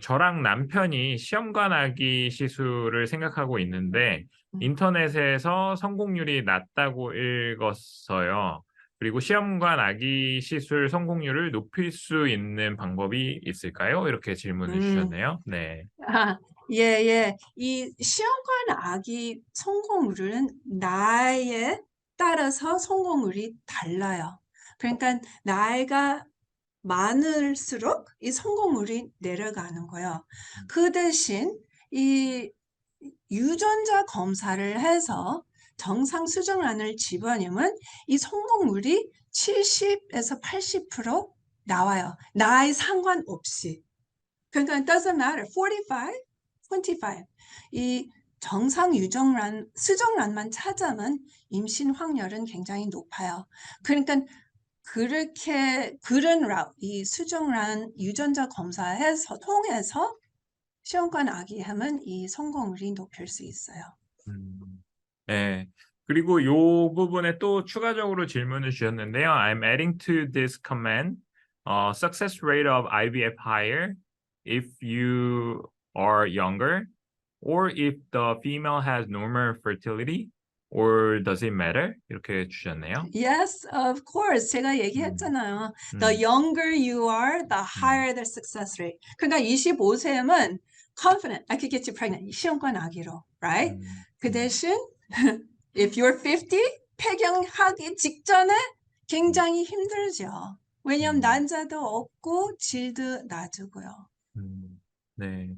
저랑 남편이 시험관 아기 시술을 생각하고 있는데 음. 인터넷에서 성공률이 낮다고 읽었어요. 그리고 시험관 아기 시술 성공률을 높일 수 있는 방법이 있을까요? 이렇게 질문을 음. 주셨네요. 네. 아, 예, 예. 이 시험관 아기 성공률은 나이에 따라서 성공률이 달라요. 그러니까 나이가 많을수록 이 성공률이 내려가는 거예요. 그 대신 이 유전자 검사를 해서 정상 수정란을 집어넣으면 이 성공률이 70에서 80% 나와요. 나이 상관없이. 그러니까 it doesn't matter. 45, 25. 이 정상 유정란, 수정란만 찾으면 임신 확률은 굉장히 높아요. 그러니까 그렇게 그런 라우, 이 수정란 유전자 검사해서 통해서 시험관 아기하면 이 성공률이 높일 수 있어요. 음, 네. 그리고 요 부분에 또 추가적으로 질문을 주셨는데요. I'm adding to this comment. Uh, success rate of IVF higher if you are younger or if the female has normal fertility or does it matter? 이렇게 주셨네요. Yes, of course. 제가 얘기했잖아요. 음, The younger you are, the higher the success rate. 그러니까 25세면 confident, I could get you pregnant. 시험관 아기로, right? 음, 그 음, 대신 if you're 50, 폐경하기 직전에 굉장히 힘들죠. 왜냐면 음. 난자도 없고 질도 낮고요. 음, 네.